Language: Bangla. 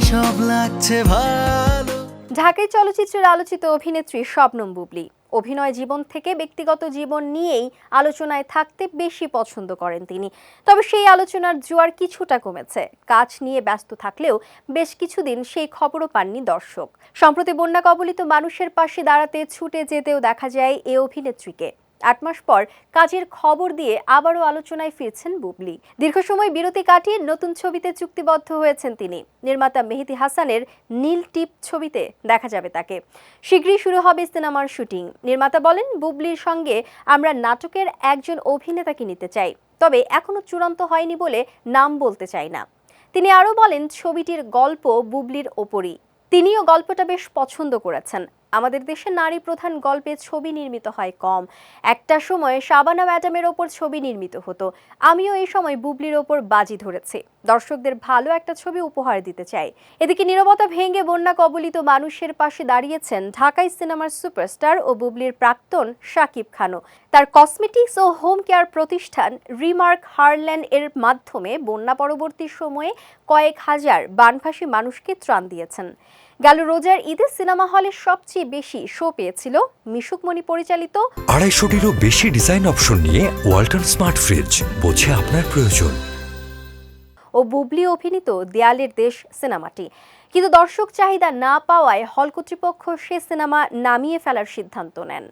সব লাগছে ভালো। ঢাকাই চলচ্চিত্রের আলোচিত অভিনেত্রী শবনম বুবলি। অভিনয় জীবন থেকে ব্যক্তিগত জীবন নিয়েই আলোচনায় থাকতে বেশি পছন্দ করেন তিনি। তবে সেই আলোচনার জোয়ার কিছুটা কমেছে। কাজ নিয়ে ব্যস্ত থাকলেও বেশ কিছুদিন সেই খবরও পাননি দর্শক। সম্প্রতি বন্যা কবলিত মানুষের পাশে দাঁড়াতে ছুটে যেতেও দেখা যায় এ অভিনেত্রীকে। আট মাস পর কাজের খবর দিয়ে আবারও আলোচনায় ফিরছেন বুবলি। দীর্ঘ সময় বিরতি কাটিয়ে নতুন ছবিতে চুক্তিবদ্ধ হয়েছেন তিনি। নির্মাতা মেহেদি হাসানের নীল টিপ ছবিতে দেখা যাবে তাকে। শীঘ্রই শুরু হবে সিনেমার শুটিং। নির্মাতা বলেন, বুবলির সঙ্গে আমরা নাটকের একজন অভিনেতাকে নিতে চাই, তবে এখনও চূড়ান্ত হয়নি বলে নাম বলতে চাই না। তিনি আরও বলেন, ছবিটির গল্প বুবলির ওপরই। তিনিও গল্পটা বেশ পছন্দ করেছেন। আমাদের দেশে নারী প্রধান গল্পে ছবি নির্মিত হয় কম। একটা সময় শাবানা ম্যাডামের ওপর ছবি নির্মিত হতো। আমিও এই সময় বুবলির ওপর বাজি ধরেছি। দর্শকদের ভালো একটা ছবি উপহার দিতে চাই। এদিকে নীরবতা ভেঙে বন্যা কবলিত মানুষের পাশে দাঁড়িয়েছেন ঢাকাই সিনেমার সুপারস্টার ও বুবলির প্রাক্তন শাকিব খানও। তার কসমেটিক্স ও হোম কেয়ার প্রতিষ্ঠান রিমার্ক হারল্যান্ড এর মাধ্যমে বন্যা পরবর্তী সময়ে কয়েক হাজার বানভাসী মানুষকে ত্রাণ দিয়েছেন। গেল রোজার ঈদে সিনেমা হলে সবচেয়ে বেশি শো পেয়েছিল মিশুকমণি পরিচালিত আড়াইশোটিরও বেশি ডিজাইন অপশন নিয়ে ওয়ালটন স্মার্ট ফ্রিজ বোঝে আপনার প্রয়োজন। ও বুবলি অভিনীত দেয়ালের দেশ সিনেমাটি। কিন্তু দর্শক চাহিদা না পাওয়ায় হল কর্তৃপক্ষ সে সিনেমা নামিয়ে ফেলার সিদ্ধান্ত নেন।